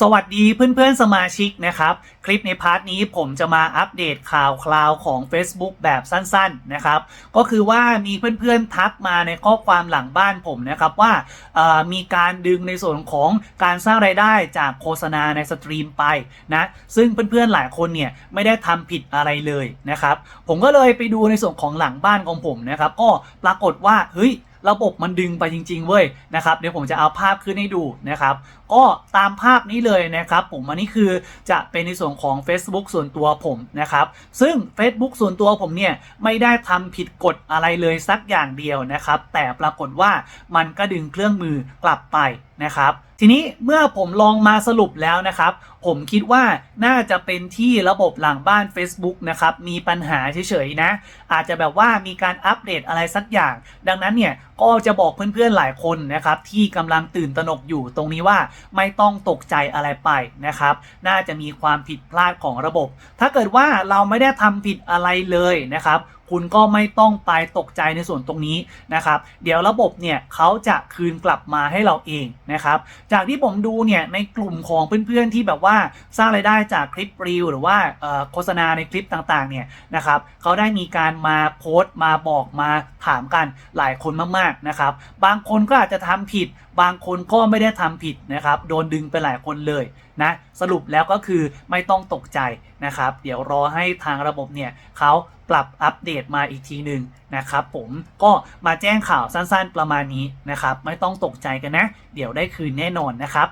สวัสดีเพื่อนๆสมาชิกนะครับ คลิปในพาร์ทนี้ผมจะมาอัปเดตข่าวคราวของ Facebook แบบสั้นๆนะครับ ก็คือว่ามีเพื่อนๆทักมาในข้อความหลังบ้านผมนะครับว่ามีการดึงในส่วนของการสร้างไรายได้จากโฆษณาในสตรีมไปนะซึ่งเพื่อนๆหลายคนเนี่ยไม่ได้ทำผิดอะไรเลยนะครับ ผมก็เลยไปดูในส่วนของหลังบ้านของผมนะครับ ก็ปรากฏว่าเฮ้ย ระบบมันดึงไปจริง ๆ เว้ยนะครับเดี๋ยวผมจะเอาภาพขึ้นให้ดูนะครับ ก็ตามภาพนี้เลยนะครับ ผมอันนี้คือจะเป็นในส่วนของ Facebook ส่วนตัวผมนะครับซึ่ง Facebook ส่วนตัวผมเนี่ยไม่ได้ทำผิดกฎอะไรเลยสักอย่างเดียวนะครับ แต่ปรากฏว่ามันก็ดึงเครื่องมือกลับไป นะครับ ทีนี้เมื่อผมลองมาสรุปแล้วนะครับ ผมคิดว่าน่าจะเป็นที่ระบบหลังบ้าน Facebook นะครับ มีปัญหาเฉยๆนะ อาจจะแบบว่ามีการอัปเดตอะไรสักอย่าง ดังนั้นเนี่ยก็จะบอกเพื่อนๆหลายคนนะครับ ที่กำลังตื่นตระหนกอยู่ตรงนี้ว่าไม่ต้องตกใจอะไรไปนะครับ น่าจะมีความผิดพลาดของระบบ ถ้าเกิดว่าเราไม่ได้ทำผิดอะไรเลยนะครับคุณก็ไม่ต้องไปตกใจในส่วนตรงนี้นะครับ เดี๋ยวระบบเนี่ยเขาจะคืนกลับมาให้เราเองนะครับ จากที่ผมดูเนี่ยในกลุ่มของเพื่อนๆที่แบบว่าสร้างรายได้จากคลิปรีวหรือว่าโฆษณาในคลิปต่างๆเนี่ยนะครับเขาได้มีการมาโพสต์มาบอกมา ถามกันหลายคนมากๆนะครับ บางคนก็อาจจะทำผิด บางคนก็ไม่ได้ทำผิดนะครับ โดนดึงไปหลายคนเลยนะสรุปแล้วก็คือไม่ต้องตกใจนะครับ เดี๋ยวรอให้ทางระบบเนี่ยเขาปรับอัปเดตมาอีกทีหนึ่งนะครับผมก็มาแจ้งข่าวสั้นๆประมาณนี้นะครับ ไม่ต้องตกใจกันนะ เดี๋ยวได้คืนแน่นอนนะครับ